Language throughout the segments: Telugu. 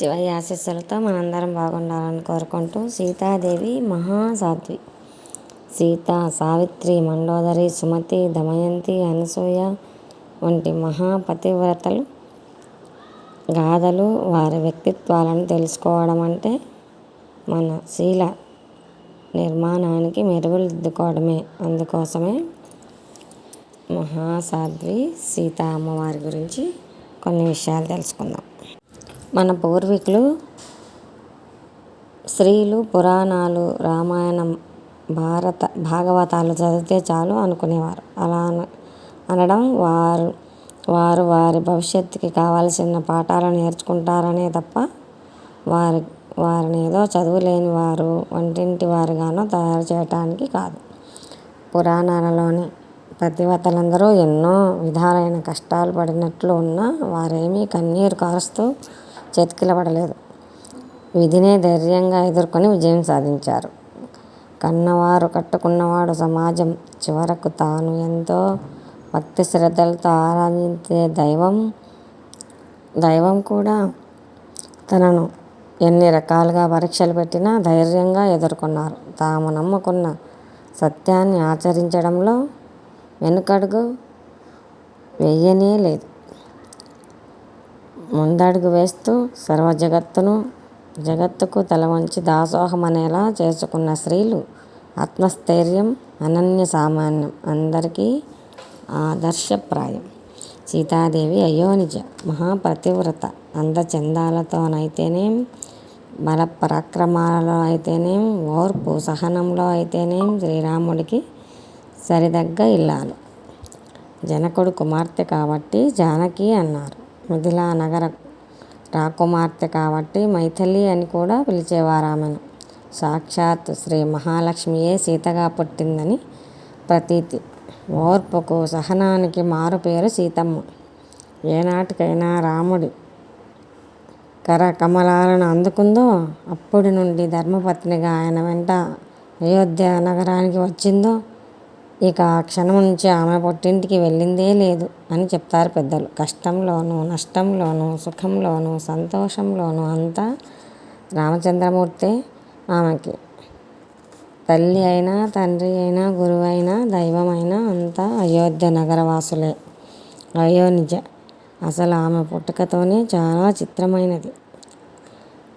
శివయ్య ఆశీస్సులతో మనందరం బాగుండాలని కోరుకుంటూ సీతాదేవి మహాసాధ్వి. సీత సావిత్రి మండోదరి సుమతి దమయంతి అనసూయ వంటి మహాపతివ్రతలు గాథలు వారి వ్యక్తిత్వాలను తెలుసుకోవడం అంటే మన శీల నిర్మాణానికి మెరుగులు దిద్దుకోవడమే అందుకోసమే మహాసాధ్వి సీత అమ్మవారి గురించి కొన్ని విషయాలు తెలుసుకుందాం. మన పూర్వీకులు స్త్రీలు పురాణాలు రామాయణం భారత భాగవతాలు చదివితే చాలు అనుకునేవారు. అలా అనడం వారు వారు వారి భవిష్యత్తుకి కావాల్సిన పాఠాలు నేర్చుకుంటారనే తప్ప వారి వారిని ఏదో చదువులేని వారు వంటింటి వారుగానో తయారు చేయటానికి కాదు. పురాణాలలోని పతివతలందరూ ఎన్నో విధాలైన కష్టాలు పడినట్లు ఉన్నా వారేమీ కన్నీరు కారుస్తూ చతికిలబడలేదు. విధినే ధైర్యంగా ఎదుర్కొని విజయం సాధించారు. కన్నవారు కట్టుకున్నవాడు సమాజం చివరకు తాను ఎంతో భక్తి శ్రద్ధలతో ఆరాధించే దైవం దైవం కూడా తనను ఎన్ని రకాలుగా పరీక్షలు పెట్టినా ధైర్యంగా ఎదుర్కొన్నారు. తాము నమ్ముకున్న సత్యాన్ని ఆచరించడంలో వెనుకడుగు వెయ్యనే లేదు. ముందడుగు వేస్తూ సర్వ జగత్తును జగత్తుకు తల వంచి దాసోహం అనేలా చేసుకున్న స్త్రీలు ఆత్మస్థైర్యం అనన్య సామాన్యం అందరికీ ఆదర్శప్రాయం. సీతాదేవి అయోనిజ మహాప్రతివ్రత అందచందాలతోనైతేనేం బల పరాక్రమాలలో అయితేనేం ఓర్పు సహనంలో అయితేనేం శ్రీరాముడికి సరిదగ్గ ఇల్లాలు. జనకుడు కుమార్తె కాబట్టి జానకి అన్నారు. మిథిలా నగర రాకుమార్తె కాబట్టి మైథిలి అని కూడా పిలిచేవారు ఆమెను సాక్షాత్ శ్రీ మహాలక్ష్మియే సీతగా పుట్టిందని ప్రతీతి. ఓర్పుకు సహనానికి మారుపేరు సీతమ్మ. ఏనాటికైనా రాముడి కర కమలాలను అందుకుందో అప్పటి నుండి ధర్మపత్నిగా ఆయన వెంట అయోధ్య నగరానికి వచ్చిందో ఇక ఆ క్షణం నుంచి ఆమె పుట్టింటికి వెళ్ళిందే లేదు అని చెప్తారు పెద్దలు. కష్టంలోనూ నష్టంలోనూ సుఖంలోనూ సంతోషంలోనూ అంతా రామచంద్రమూర్తే ఆమెకి. తల్లి అయినా తండ్రి అయినా గురువు అయినా దైవమైనా అంతా అయోధ్య నగరవాసులే. అయోనిజ అసలు ఆమె పుట్టుకతోనే చాలా చిత్రమైనది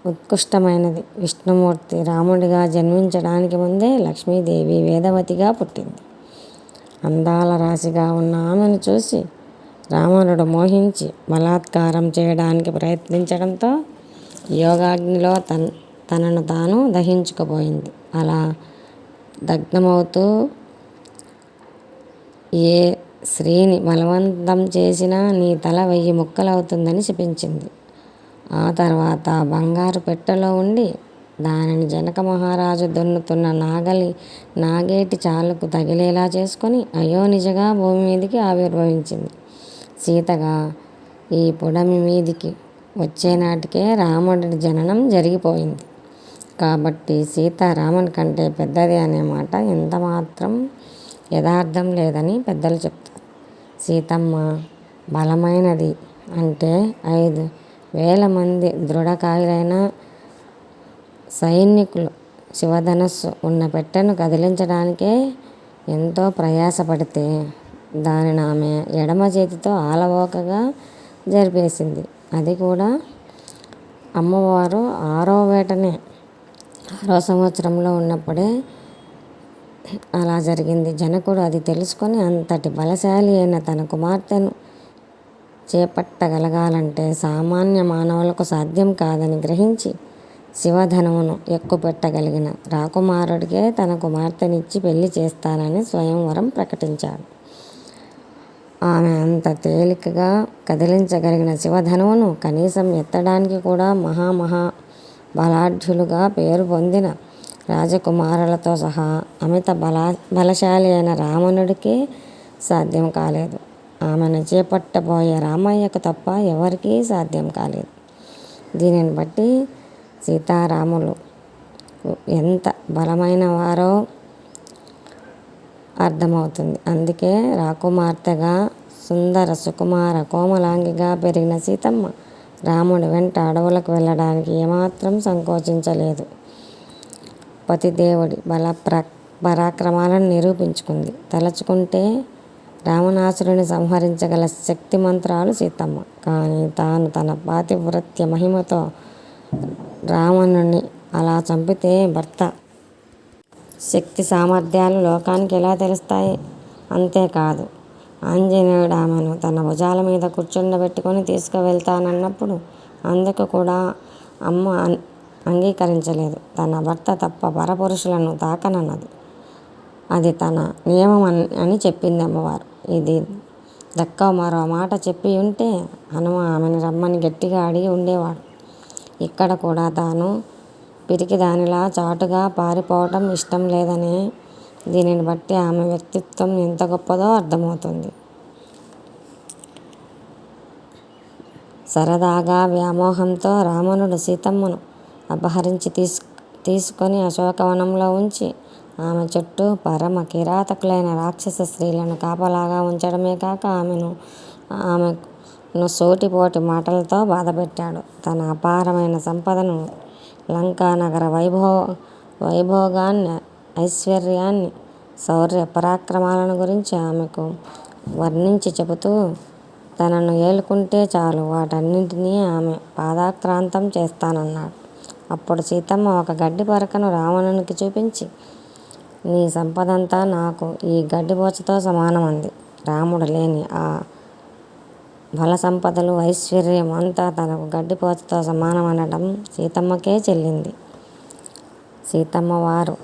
ఉత్కృష్టమైనది. విష్ణుమూర్తి రాముడిగా జన్మించడానికి ముందే లక్ష్మీదేవి వేదవతిగా పుట్టింది. అందాల రాశిగా ఉన్న ఆమెను చూసి రావణుడు మోహించి బలాత్కారం చేయడానికి ప్రయత్నించడంతో యోగాగ్నిలో తన్ తనను తాను దహించుకుపోయింది. అలా దగ్ధమవుతూ ఏ స్త్రీని బలవంతం చేసినా నీ తల వెయ్యి ముక్కలవుతుందని శపించింది. ఆ తర్వాత బంగారు పెట్టెలో ఉండి దానిని జనక మహారాజు దున్నుతున్న నాగలి నాగేటి చాలుకు తగిలేలా చేసుకొని అయోనిజగా భూమి మీదికి ఆవిర్భవించింది. సీతగా ఈ పొడమి మీదికి వచ్చేనాటికే రాముడి జననం జరిగిపోయింది. కాబట్టి సీత రాముని కంటే పెద్దది అనే మాట ఎంత మాత్రం యథార్థం లేదని పెద్దలు చెప్తారు. సీతమ్మ బలమైనది అంటే ఐదు వేల మంది దృఢకాయులైన సైనికులు శివధనస్సు ఉన్న పెట్టెను కదిలించడానికే ఎంతో ప్రయాసపడితే దానిని ఆమె ఎడమ చేతితో ఆలవోకగా జరిపేసింది. అది కూడా అమ్మవారు ఆరో వేటనే. ఆరో సంవత్సరంలో ఉన్నప్పుడే అలా జరిగింది. జనకుడు అది తెలుసుకొని అంతటి బలశాలి అయిన తన కుమార్తెను చేపట్టగలగాలంటే సామాన్య మానవులకు సాధ్యం కాదని గ్రహించి శివధనమును ఎక్కుపెట్టగలిగిన రాకుమారుడికే తన కుమార్తెనిచ్చి పెళ్ళి చేస్తానని స్వయంవరం ప్రకటించాడు. ఆమె అంత తేలికగా కదిలించగలిగిన శివధనువును కనీసం ఎత్తడానికి కూడా మహామహా బలాఢ్యులుగా పేరు పొందిన రాజకుమారులతో సహా అమిత బలా బలశాలి అయిన రావణుడికి సాధ్యం కాలేదు. ఆమెను చేపట్టబోయే రామయ్యకు తప్ప ఎవరికీ సాధ్యం కాలేదు. దీనిని బట్టి సీతారాములు. ఎంత బలమైన వారో అర్థమవుతుంది. అందుకే రాకుమార్తెగా సుందర సుకుమార కోమలాంగిగా పెరిగిన సీతమ్మ రాముడి వెంట అడవులకు వెళ్ళడానికి ఏమాత్రం సంకోచించలేదు. పతిదేవుడి బల ప్ర పరాక్రమాలను నిరూపించుకుంది. తలచుకుంటే రావణాసురుని సంహరించగల శక్తి మంత్రాలు సీతమ్మ. కానీ తాను తన పాతివృత్య మహిమతో రావణుణ్ణి అలా చంపితే భర్త. శక్తి సామర్థ్యాలు లోకానికి ఎలా తెలుస్తాయి? అంతేకాదు. ఆంజనేయుడు ఆమెను తన భుజాల మీద కూర్చుండబెట్టుకొని తీసుకువెళ్తానన్నప్పుడు అందుకు కూడా అమ్మ అంగీకరించలేదు. తన భర్త తప్ప పరపురుషులను తాకనన్నది. అది తన నియమం అని చెప్పింది అమ్మవారు. ఇది దక్క మరో మాట చెప్పి ఉంటే హనుమ ఆమెను రమ్మని గట్టిగా అడిగి ఉండేవాడు. ఇక్కడ కూడా తాను పిరికి దానిలా చాటుగా పారిపోవటం ఇష్టం లేదని దీనిని బట్టి ఆమె వ్యక్తిత్వం ఎంత గొప్పదో అర్థమవుతుంది. సరదాగా వ్యామోహంతో రావణుడు సీతమ్మను అపహరించి తీసు తీసుకొని అశోకవనంలో ఉంచి ఆమె చుట్టూ పరమ కిరాతకులైన రాక్షస స్త్రీలను కాపలాగా ఉంచడమే కాక ఆమెను ను సోటిపోటి మాటలతో బాధపెట్టాడు. తన అపారమైన సంపదను లంకా నగర వైభవ వైభోగాన్ని ఐశ్వర్యాన్ని శౌర్య పరాక్రమాలను గురించి ఆమెకు వర్ణించి చెబుతూ తనను ఏలుకుంటే చాలు వాటన్నింటినీ ఆమె పాదాక్రాంతం చేస్తానన్నాడు. అప్పుడు సీతమ్మ ఒక గడ్డి పరకను రావణునికి చూపించి నీ సంపదంతా నాకు ఈ గడ్డిపోచతో సమానం రాముడు లేని ఆ బల సంపదలు ఐశ్వర్యం అంతా తనకు గడ్డిపోతతో సమానం అనడం సీతమ్మకే చెల్లింది. సీతమ్మ వారు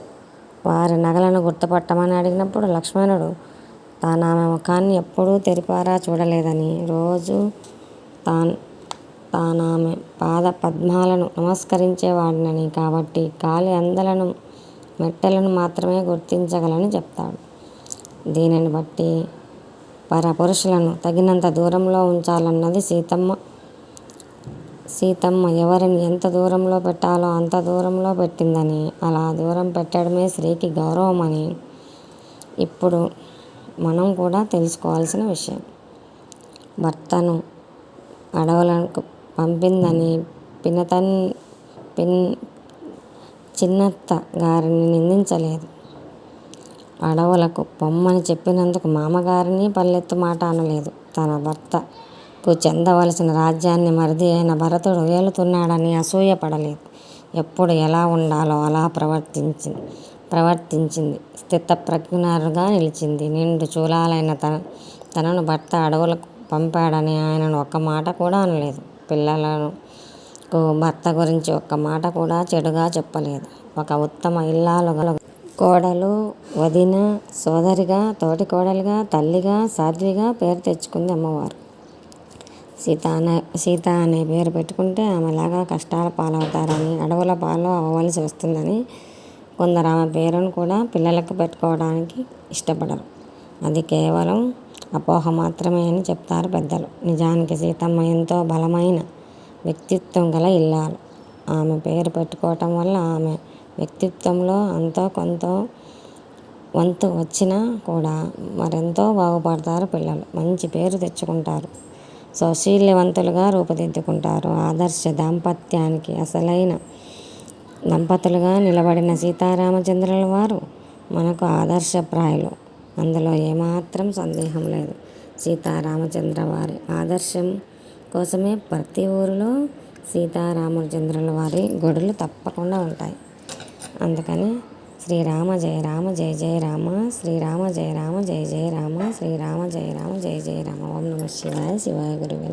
వారి నగలను గుర్తుపట్టమని అడిగినప్పుడు లక్ష్మణుడు తాను ఆమె ముఖాన్ని ఎప్పుడూ తెరిపారా చూడలేదని రోజు తాను ఆమె పాద పద్మాలను నమస్కరించేవాడినని కాబట్టి కాలి అందలను మెట్టలను మాత్రమే గుర్తించగలని చెప్తాడు. దీనిని బట్టి పరపురుషులను తగినంత దూరంలో ఉంచాలన్నది సీతమ్మ. సీతమ్మ ఎవరిని ఎంత దూరంలో పెట్టాలో అంత దూరంలో పెట్టిందని అలా దూరం పెట్టడమే స్త్రీకి గౌరవం అని ఇప్పుడు మనం కూడా తెలుసుకోవాల్సిన విషయం. భర్తను అడవులకు పంపిందని పినతన్ పిన్ చిన్నత్త గారిని నిందించలేదు. అడవులకు పొమ్మని చెప్పినందుకు మామగారిని పల్లెత్తు మాట అనలేదు. తన భర్తకు చెందవలసిన రాజ్యాన్ని మరిది అయిన భరతుడు ఏలుతున్నాడని అసూయపడలేదు ఎప్పుడు ఎలా ఉండాలో అలా ప్రవర్తించింది ప్రవర్తించింది. స్థితప్రజ్ఞరుగా నిలిచింది. నిండు చూలాలైన తన తనను భర్త అడవులకు పంపాడని ఆయనను ఒక్క మాట కూడా అనలేదు. పిల్లలను భర్త గురించి ఒక్క మాట కూడా చెడుగా చెప్పలేదు. ఒక ఉత్తమ ఇల్లాలుగా కోడలు వదిన సోదరిగా తోటి కోడలుగా తల్లిగా సాధ్విగా పేరు తెచ్చుకుంది అమ్మవారు. సీత అనే సీత అనే పేరు పెట్టుకుంటే ఆమెలాగా కష్టాల పాలవుతారని అడవుల పాలు అవ్వవలసి వస్తుందని కొందరు ఆమె పేరును కూడా పిల్లలకు పెట్టుకోవడానికి ఇష్టపడరు. అది కేవలం అపోహ మాత్రమే అని చెప్తారు పెద్దలు. నిజానికి సీతమ్మ ఎంతో బలమైన వ్యక్తిత్వం గల ఇల్లాలు. ఆమె పేరు పెట్టుకోవటం వల్ల ఆమె వ్యక్తిత్వంలో అంతో కొంత వంతు వచ్చినా కూడా మరెంతో బాగుపడతారు పిల్లలు. మంచి పేరు తెచ్చుకుంటారు. సౌశీల్యవంతులుగా రూపుదిద్దుకుంటారు. ఆదర్శ దాంపత్యానికి అసలైన దంపతులుగా నిలబడిన సీతారామచంద్రుల వారు మనకు ఆదర్శప్రాయులు. అందులో ఏమాత్రం సందేహం లేదు. సీతారామచంద్ర వారి ఆదర్శం కోసమే ప్రతి ఊరిలో సీతారామచంద్రుల వారి గుడులు తప్పకుండా ఉంటాయి. అందుకని శ్రీరామ జయ రామ జయ జయ రామ శ్రీరామ జయ రామ జయ జయ రామ శ్రీరామ జయ రామ జయ జయ రామ. ఓం నమ శివాయ శివాయ గురువే